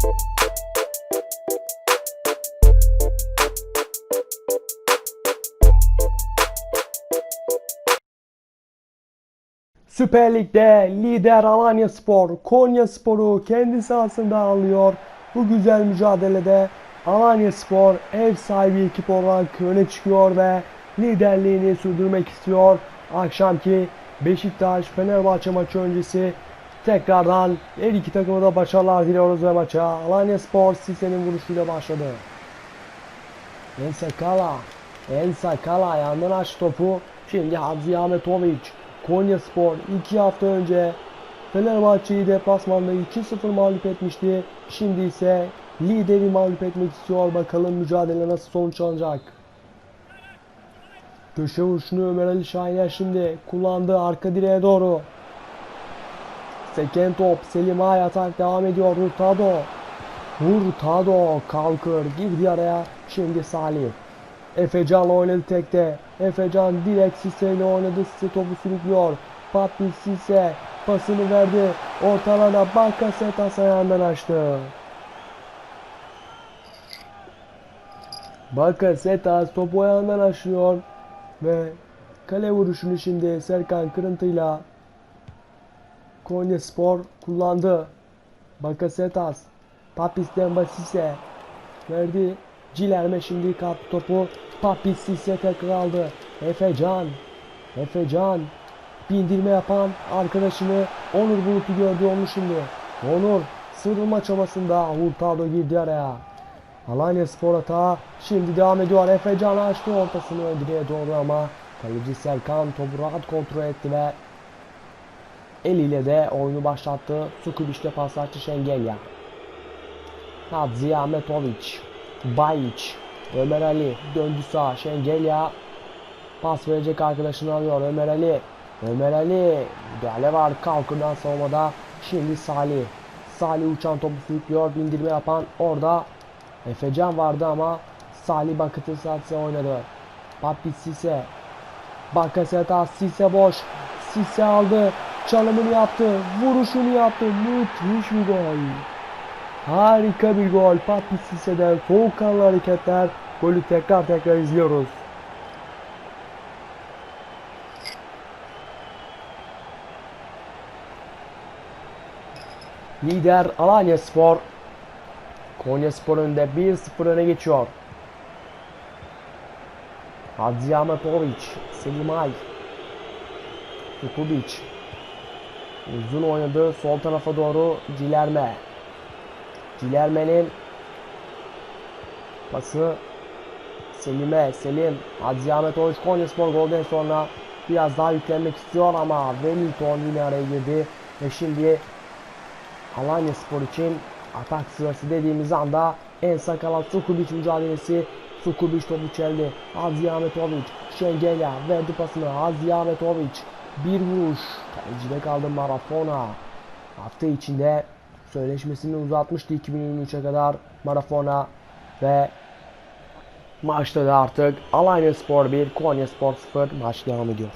Süper Lig'de lider Alanya Spor, Konya Spor'u kendi sahasında alıyor. Bu güzel mücadelede Alanya Spor ev sahibi ekip olarak öne çıkıyor ve liderliğini sürdürmek istiyor. Akşamki Beşiktaş Fenerbahçe maçı öncesi tekrardan her iki takıma da başarılar diliyoruz ve maça Alanya Spor Sise'nin vuruşuyla başladı. Ensakala. Ensakala yandan aç topu. Şimdi Hamzi Ahmetoviç. Konya Spor 2 hafta önce Fenerbahçe'yi deplasmanda 2-0 mağlup etmişti. Şimdi ise lideri mağlup etmek istiyor. Bakalım mücadele nasıl sonuçlanacak. Köşe vuruşunu Ömer Ali Şahiner şimdi kullandı arka direğe doğru. Seken top Selim Ay atak devam ediyor. Hurtado. Hurtado kalkır girdi araya. Şimdi Salih. Efecan oynadı tekte. Efecan direkt Sisse ile oynadı. Sisse topu sürüklüyor. Papi Sisse pasını verdi. Ortalada Bakasetas ayağından açtı. Bakasetas topu ayağından açıyor. Ve kale vuruşunu şimdi Serkan Kırıntı'yla Konya Spor kullandı. Bakasetas. Papis'ten Basise verdi. Cilerme şimdi kaptı topu. Papis Sisse tekrar aldı. Efecan. Efecan. Bindirme yapan arkadaşını Onur Bulut'u gördü onu şimdi. Onur sıyrılma çabasında Hurtado girdi araya. Alanya Spor hata şimdi devam ediyor. Efecan açtı ortasını ön direğe doğru ama kaleci Serkan topu rahat kontrol etti ve eliyle de oyunu başlattı. Sukubic'le pas açtı Şengelya. Hadzi Ahmetoviç. Bayiç. Ömer Ali döndü sağ. Şengelya pas verecek arkadaşını alıyor. Ömer Ali. Ömer Ali. Müdahale var kalkından savunmada. Şimdi Salih. Salih uçan topu sürüklüyor. Bindirme yapan orada Efecan vardı ama Salih Bakıt'ın satsa oynadı. Papi Sise. Bakaseta Sise boş. Sise aldı. Çalımını yaptı. Vuruşunu yaptı. Müthiş bir gol. Harika bir gol. Papi Sise'den soğukkanlı hareketler. Golü tekrar tekrar izliyoruz. Lider Alanya Spor. Konya Spor önünde 1-0 öne geçiyor. Hadzi Ahmetoviç, Selim Ay, Kukubic. Uzun oynadı sol tarafa doğru Cilerme. Cilerme'nin pası Selim'e. Selim. Hadzi Ahmetoviç Konyaspor golden sonra biraz daha yüklenmek istiyor ama Wellington yine araya girdi. Ve şimdi Alanya Spor için atak sırası dediğimiz anda en sakalat Sukubic mücadelesi. Sukubic topu çeldi. Hadzi Ahmetoviç. Şengelya verdi pasını. Hadzi Ahmetoviç. Bir vuruş. Kalecide kaldı Marafona. Hafta içinde Sözleşmesini uzatmıştı 2023'e kadar Marafona ve maçta da artık Alanya Spor 1, Konya Spor 0 maç devam ediyor.